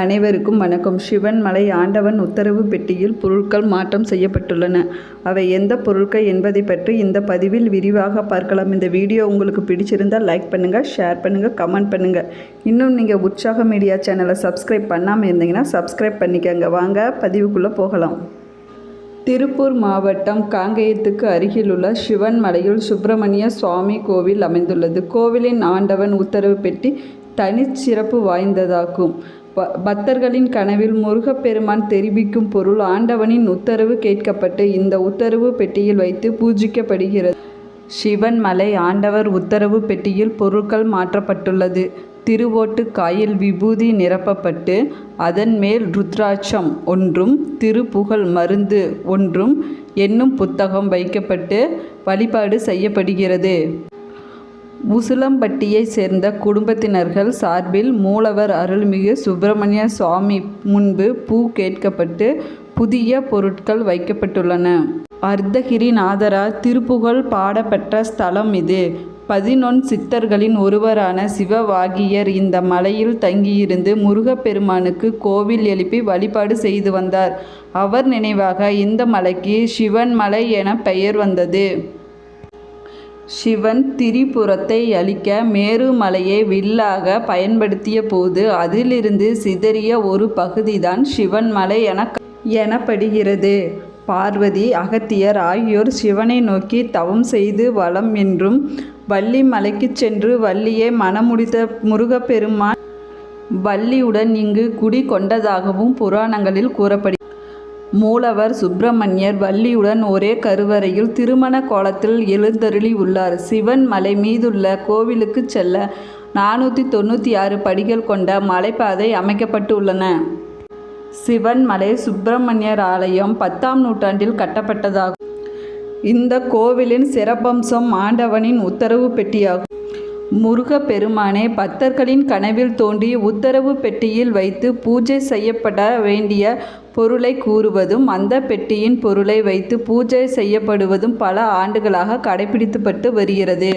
அனைவருக்கும் வணக்கம். சிவன் மலை ஆண்டவன் உத்தரவு பெட்டியில் பொருட்கள் மாற்றம் செய்யப்பட்டுள்ளன. அவை எந்த பொருட்கள் என்பதை பற்றி இந்த பதிவில் விரிவாக பார்க்கலாம். இந்த வீடியோ உங்களுக்கு பிடிச்சிருந்தால் லைக் பண்ணுங்கள் ஷேர் பண்ணுங்கள் கமெண்ட் பண்ணுங்கள் இன்னும் நீங்கள் உற்சாக மீடியா சேனலை சப்ஸ்கிரைப் பண்ணாமல் இருந்தீங்கன்னா சப்ஸ்கிரைப் பண்ணிக்கோங்க. வாங்க பதிவுக்குள்ளே போகலாம். திருப்பூர் மாவட்டம் காங்கேயத்துக்கு அருகிலுள்ள சிவன் மலையில் சுப்பிரமணிய சுவாமி கோவில் அமைந்துள்ளது. கோவிலின் ஆண்டவன் உத்தரவு பெட்டி தனிச்சிறப்பு வாய்ந்ததாகும். பக்தர்களின் கனவில் முருகப்பெருமான் தெரிவிக்கும் பொருள் ஆண்டவனின் உத்தரவு கேட்கப்பட்டு இந்த உத்தரவு பெட்டியில் வைத்து பூஜிக்கப்படுகிறது. சிவன் மலை ஆண்டவர் உத்தரவு பெட்டியில் பொருட்கள் மாற்றப்பட்டுள்ளது. திருவோட்டு காயில் விபூதி நிரப்பப்பட்டு அதன் மேல் ருத்ராட்சம் ஒன்றும் திருப்புகழ் மருந்து ஒன்றும் என்னும் புத்தகம் வைக்கப்பட்டு வழிபாடு செய்யப்படுகிறது. உசிலம்பட்டியை சேர்ந்த குடும்பத்தினர்கள் சார்பில் மூலவர் அருள்மிகு சுப்பிரமணிய சுவாமி முன்பு பூ கேட்கப்பட்டு புதிய பொருட்கள் வைக்கப்பட்டுள்ளன. அர்த்தகிரிநாதரால் திருப்புகழ் பாடப்பெற்ற ஸ்தலம் இது. பதினொன் சித்தர்களின் ஒருவரான சிவவாகியர் இந்த மலையில் தங்கியிருந்து முருகப்பெருமானுக்கு கோவில் எழுப்பி வழிபாடு செய்து வந்தார். அவர் நினைவாக இந்த மலைக்கு சிவன் மலை என பெயர் வந்தது. சிவன் திரிபுரத்தை அழிக்க மேருமலையை வில்லாக பயன்படுத்திய போது அதிலிருந்து சிதறிய ஒரு பகுதிதான் சிவன் மலை என எனப்படுகிறது. பார்வதி அகத்தியர் ஆகியோர் சிவனை நோக்கி தவம் செய்து வளம் என்றும் வள்ளி மலைக்கு சென்று வள்ளியை மணமுடித்த முருகப்பெருமான் வள்ளியுடன் இங்கு குடி கொண்டதாகவும் புராணங்களில் கூறப்படுகிறது மூலவர் சுப்பிரமணியர் வள்ளியுடன் ஒரே கருவறையில் திருமண கோலத்தில் எழுந்தருளி உள்ளார். சிவன் மலை மீதுள்ள கோவிலுக்கு செல்ல நானூற்றி தொண்ணூற்றி ஆறு படிகள் கொண்ட மலைப்பாதை அமைக்கப்பட்டு உள்ளன. சிவன் மலை சுப்பிரமணியர் ஆலயம் பத்தாம் நூற்றாண்டில் கட்டப்பட்டதாகும். இந்த கோவிலின் சிறப்பம்சம் ஆண்டவனின் உத்தரவு பெட்டியாகும். முருகப்பெருமானே பக்தர்களின் கனவில் தோன்றி உத்தரவு பெட்டியில் வைத்து பூஜை செய்யப்பட வேண்டிய பொருளை கூறுவதும் அந்த பெட்டியின் பொருளை வைத்து பூஜை செய்யப்படுவதும் பல ஆண்டுகளாக கடைபிடிக்கப்பட்டு வருகிறது.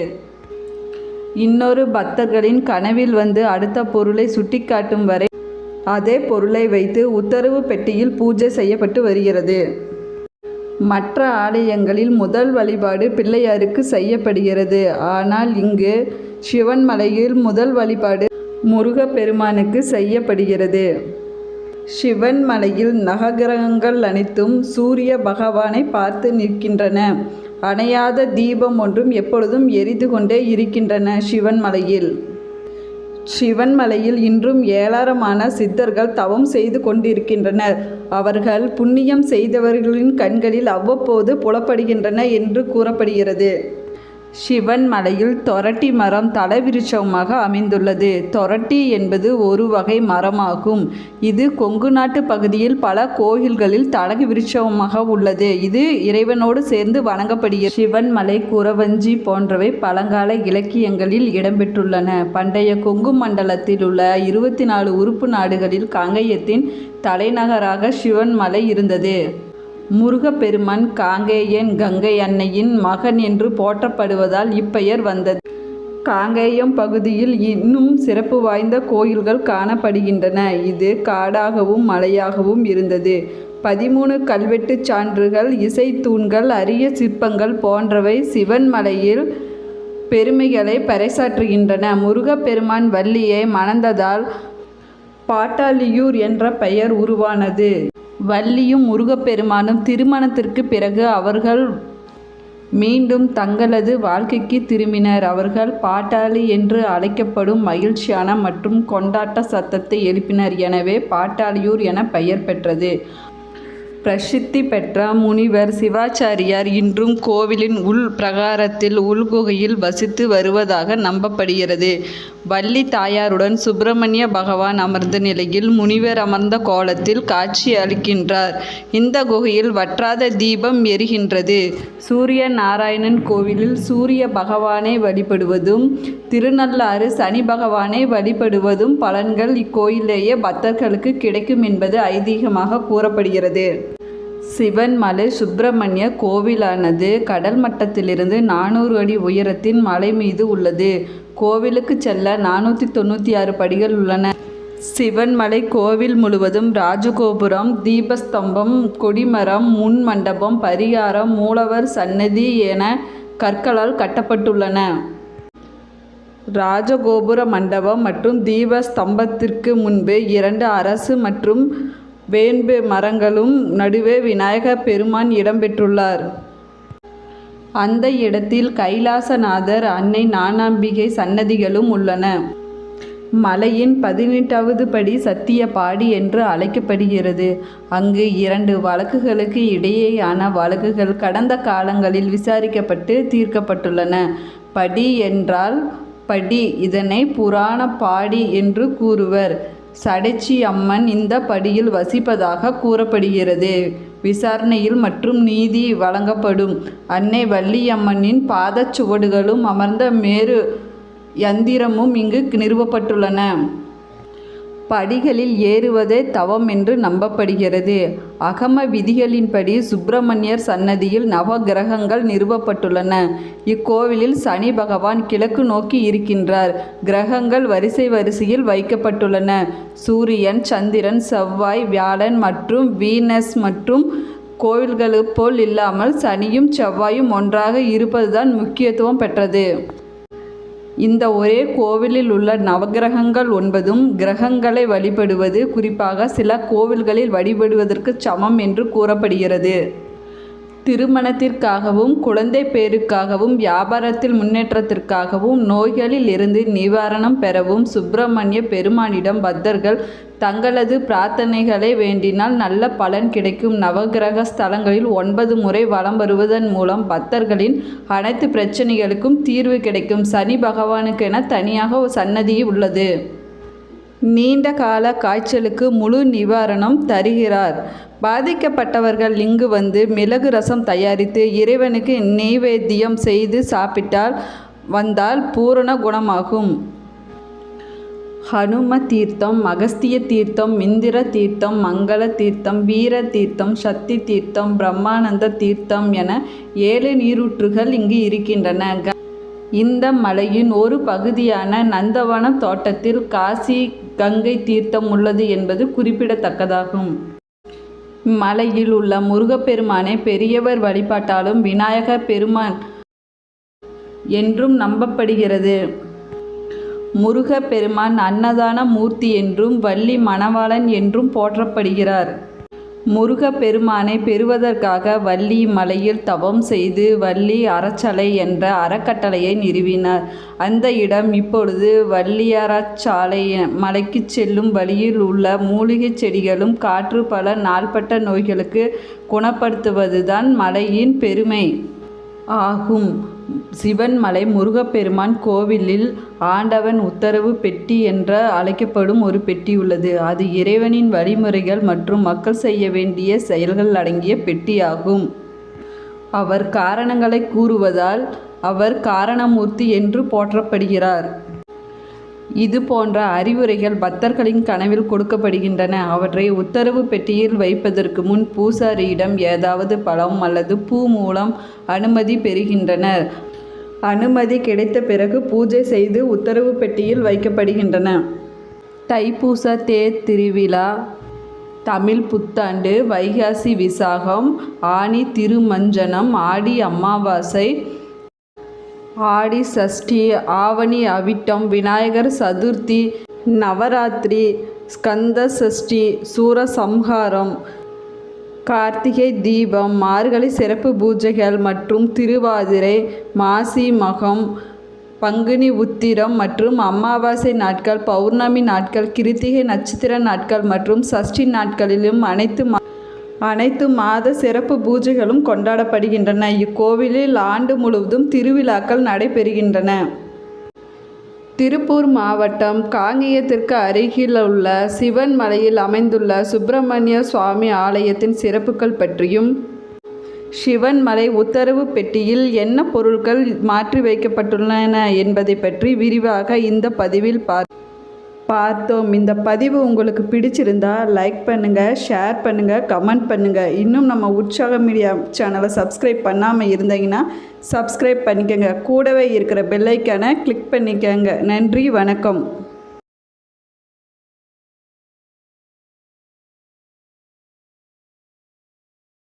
இன்னொரு பக்தர்களின் கனவில் வந்து அடுத்த பொருளை சுட்டிக்காட்டும் வரை அதே பொருளை வைத்து உத்தரவு பெட்டியில் பூஜை செய்யப்பட்டு வருகிறது. மற்ற ஆலயங்களில் முதல் வழிபாடு பிள்ளையாருக்கு செய்யப்படுகிறது. ஆனால் இங்கு சிவன் மலையில் முதல் வழிபாடு முருகப்பெருமானுக்கு செய்யப்படுகிறது. சிவன் மலையில் நககிரகங்கள் அனைத்தும் சூரிய பகவானை பார்த்து நிற்கின்றன. அணையாத தீபம் ஒன்றும் எப்பொழுதும் எரிந்து கொண்டே இருக்கின்றன சிவன் மலையில். சிவன் மலையில் இன்றும் ஏராளமான சித்தர்கள் தவம் செய்து கொண்டிருக்கின்றனர். அவர்கள் புண்ணியம் செய்தவர்களின் கண்களில் அவ்வப்போது புலப்படுகின்றன என்று கூறப்படுகிறது. சிவன் மலையில் தொரட்டி மரம் தலவிருட்சமாக அமைந்துள்ளது. தொரட்டி என்பது ஒரு வகை மரமாகும். இது கொங்கு நாட்டு பகுதியில் பல கோயில்களில் தலகு விருட்சமாக உள்ளது. இது இறைவனோடு சேர்ந்து வணங்கப்படுகிறது. சிவன் மலை குறவஞ்சி போன்றவை பழங்கால இலக்கியங்களில் இடம்பெற்றுள்ளன. பண்டைய கொங்கு மண்டலத்தில் உள்ள இருபத்தி நாலு உறுப்பு நாடுகளில் காங்கயத்தின் தலைநகராக சிவன் மலை இருந்தது. முருகப்பெருமான் காங்கேயன் கங்கை அன்னையின் மகன் என்று போற்றப்படுவதால் இப்பெயர் வந்தது. காங்கேயம் பகுதியில் இன்னும் சிறப்பு வாய்ந்த கோயில்கள் காணப்படுகின்றன. இது காடாகவும் மலையாகவும் இருந்தது. பதிமூணு கல்வெட்டுச் சான்றுகள் இசைத்தூண்கள் அரிய சிற்பங்கள் போன்றவை சிவன் மலையில் பெருமைகளை பறைசாற்றுகின்றன. முருகப்பெருமான் வள்ளியை மணந்ததால் பாட்டாளியூர் என்ற பெயர் உருவானது. வள்ளியும் முருகப்பெருமானும் திருமணத்திற்கு பிறகு அவர்கள் மீண்டும் தங்களது வாழ்க்கைக்கு திரும்பினர். அவர்கள் பாட்டாளி என்று அழைக்கப்படும் மகிழ்ச்சியான மற்றும் கொண்டாட்ட சத்தத்தை எழுப்பினர். எனவே பாட்டாளியூர் என பெயர் பெற்றது. பிரசித்தி பெற்ற முனிவர் சிவாச்சாரியார் இன்றும் கோவிலின் உள் பிரகாரத்தில் உள்குகையில் வசித்து வருவதாக நம்பப்படுகிறது. வள்ளி தாயாருடன் சுப்பிரமணிய பகவான் அமர்ந்த நிலையில் முனிவர் அமர்ந்த கோலத்தில் காட்சி அளிக்கின்றார். இந்த குகையில் வற்றாத தீபம் எரிகின்றது. சூரிய நாராயணன் கோவிலில் சூரிய பகவானை வழிபடுவதும் திருநள்ளாறு சனி பகவானை வழிபடுவதும் பலன்கள் இக்கோயிலேயே பக்தர்களுக்கு கிடைக்கும் என்பது ஐதீகமாக கூறப்படுகிறது. சிவன் மலை சுப்பிரமணிய கோவிலானது கடல் மட்டத்திலிருந்து நானூறு அடி உயரத்தின் மலை மீது உள்ளது. கோவிலுக்கு செல்ல நானூற்றி தொண்ணூற்றி ஆறு படிகள் உள்ளன. சிவன்மலை கோவில் முழுவதும் ராஜகோபுரம் தீபஸ்தம்பம் கொடிமரம் முன் மண்டபம் பரிகாரம் மூலவர் சன்னதி என கற்களால் கட்டப்பட்டுள்ளன. ராஜகோபுர மண்டபம் மற்றும் தீபஸ்தம்பத்திற்கு முன்பு இரண்டு அரசு மற்றும் வேண்பு மரங்களும் நடுவே விநாயகர் பெருமான் இடம்பெற்றுள்ளார். அந்த இடத்தில் கைலாசநாதர் அன்னை நானாம்பிகை சன்னதிகளும் உள்ளன. மலையின் பதினெட்டாவது படி சத்தியபாடி என்று அழைக்கப்படுகிறது. அங்கு இரண்டு வழக்குகளுக்கு இடையேயான வழக்குகள் கடந்த காலங்களில் விசாரிக்கப்பட்டு தீர்க்கப்பட்டுள்ளன. படி என்றால் படி இதனை புராண பாடி என்று கூறுவர். சடைச்சி அம்மன் இந்த படியில் வசிப்பதாக கூறப்படுகிறது. விசாரணையில் மற்றும் நீதி வழங்கப்படும். அன்னை வள்ளியம்மனின் பாதச்சுவடுகளும் அமர்ந்த மேரு யந்திரமும் இங்கு நிறுவப்பட்டுள்ளன. படிகளில் ஏறுவதே தவம் என்று நம்பப்படுகிறது. அகம விதிகளின்படி சுப்பிரமணியர் சன்னதியில் நவகிரகங்கள் நிறுவப்பட்டுள்ளன. இக்கோவிலில் சனி பகவான் கிழக்கு நோக்கி இருக்கின்றார். கிரகங்கள் வரிசை வரிசையில் வைக்கப்பட்டுள்ளன. சூரியன் சந்திரன் செவ்வாய் வியாழன் மற்றும் வீனஸ் மற்றும் கோவில்களுக்கு போல் இல்லாமல் சனியும் செவ்வாயும் ஒன்றாக இருப்பதுதான் முக்கியத்துவம் பெற்றது. இந்த ஒரே கோவிலில் உள்ள நவகிரகங்கள் ஒன்பதும் கிரகங்களை வழிபடுவது குறிப்பாக சில கோவில்களில் வழிபடுவதற்கு சமம் என்று கூறப்படுகிறது. திருமணத்திற்காகவும் குழந்தை பேருக்காகவும் வியாபாரத்தில் முன்னேற்றத்திற்காகவும் நோய்களில் இருந்து நிவாரணம் பெறவும் சுப்பிரமணிய பெருமானிடம் பக்தர்கள் தங்களது பிரார்த்தனைகளை வேண்டினால் நல்ல பலன் கிடைக்கும். நவகிரக ஸ்தலங்களில் ஒன்பது முறை வலம் வருவதன் மூலம் பக்தர்களின் அனைத்து பிரச்சனைகளுக்கும் தீர்வு கிடைக்கும். சனி பகவானுக்கென தனியாக ஒரு சன்னதி உள்ளது. நீண்ட கால காய்ச்சலுக்கு முழு நிவாரணம் தருகிறார். பாதிக்கப்பட்டவர்கள் இங்கு வந்து மிளகு ரசம் தயாரித்து இறைவனுக்கு நெய்வேத்தியம் செய்து சாப்பிட்டால் வந்தால் பூரண குணமாகும். ஹனும தீர்த்தம் அகஸ்திய தீர்த்தம் இந்திர தீர்த்தம் மங்கள தீர்த்தம் வீர தீர்த்தம் சக்தி தீர்த்தம் பிரம்மானந்த தீர்த்தம் என ஏழு நீரூற்றுகள் இங்கு இருக்கின்றன. இந்த மலையின் ஒரு பகுதியான நந்தவன தோட்டத்தில் காசி கங்கை தீர்த்தம் உள்ளது என்பது குறிப்பிடத்தக்கதாகும். மலையில் உள்ள முருகப்பெருமானை பெரியவர் வழிபாட்டாலும் விநாயகர் பெருமான் என்றும் நம்பப்படுகிறது. முருகப்பெருமான் அன்னதான மூர்த்தி என்றும் வள்ளி மணவாளன் என்றும் போற்றப்படுகிறார். முருகப்பெருமானை பெறுவதற்காக வள்ளி மலையில் தவம் செய்து வள்ளி அறச்சலை என்ற அறக்கட்டளையை நிறுவினார். அந்த இடம் இப்பொழுது வள்ளியறச்சாலை மலைக்கு செல்லும் வழியில் உள்ள மூலிகை செடிகளும் காற்று பல நாள்பட்ட நோய்களுக்கு குணப்படுத்துவதுதான் மலையின் பெருமை ஆகும். சிவன்மலை முருகப்பெருமான் கோவிலில் ஆண்டவன் உத்தரவு பெட்டி என்று அழைக்கப்படும் ஒரு பெட்டி உள்ளது. அது இறைவனின் வழிமுறைகள் மற்றும் மக்கள் செய்ய வேண்டிய செயல்கள் அடங்கிய பெட்டியாகும். அவர் காரணங்களை கூறுவதால் அவர் காரணமூர்த்தி என்று போற்றப்படுகிறார். இது போன்ற அறிவுரைகள் பக்தர்களின் கனவில் கொடுக்கப்படுகின்றன. அவற்றை உத்தரவு பெட்டியில் வைப்பதற்கு முன் பூசாரியிடம் ஏதாவது பழம் அல்லது பூ மூலம் அனுமதி பெறுகின்றனர். அனுமதி கிடைத்த பிறகு பூஜை செய்து உத்தரவு பெட்டியில் வைக்கப்படுகின்றன. தைப்பூச தேர் திருவிழா தமிழ் புத்தாண்டு வைகாசி விசாகம் ஆனி திருமஞ்சனம் ஆடி அமாவாசை ஆடி சஷ்டி ஆவணி அவிட்டம் விநாயகர் சதுர்த்தி நவராத்திரி ஸ்கந்த சஷ்டி சூரசம்ஹாரம் கார்த்திகை தீபம் மார்கழி சிறப்பு பூஜைகள் மற்றும் திருவாதிரை மாசி மகம் பங்குனி உத்திரம் மற்றும் அமாவாசை நாட்கள் பௌர்ணமி நாட்கள் கிருத்திகை நட்சத்திர நாட்கள் மற்றும் சஷ்டி நாட்களிலும் அனைத்து அனைத்து மாத சிறப்பு பூஜைகளும் கொண்டாடப்படுகின்றன. இக்கோவிலில் ஆண்டு முழுவதும் திருவிழாக்கள் நடைபெறுகின்றன. திருப்பூர் மாவட்டம் காங்கேயத்திற்கு அருகில் உள்ள சிவன் மலையில் அமைந்துள்ள சுப்பிரமணிய சுவாமி ஆலயத்தின் சிறப்புகள் பற்றியும் சிவன் மலை உத்தரவு பெட்டியில் என்ன பொருட்கள் மாற்றி வைக்கப்பட்டுள்ளன என்பதை பற்றி விரிவாக இந்த பதிவில் பார் பார்த்தோம். இந்த பதிவு உங்களுக்கு பிடிச்சிருந்தா லைக் பண்ணுங்கள் ஷேர் பண்ணுங்கள் கமெண்ட் பண்ணுங்கள் இன்னும் நம்ம உற்சாக மீடியா சேனலை சப்ஸ்கிரைப் பண்ணாமல் இருந்தீங்கன்னா சப்ஸ்கிரைப் பண்ணிக்கோங்க. கூடவே இருக்கிற பெல்லைக்கான கிளிக் பண்ணிக்கோங்க. நன்றி வணக்கம்.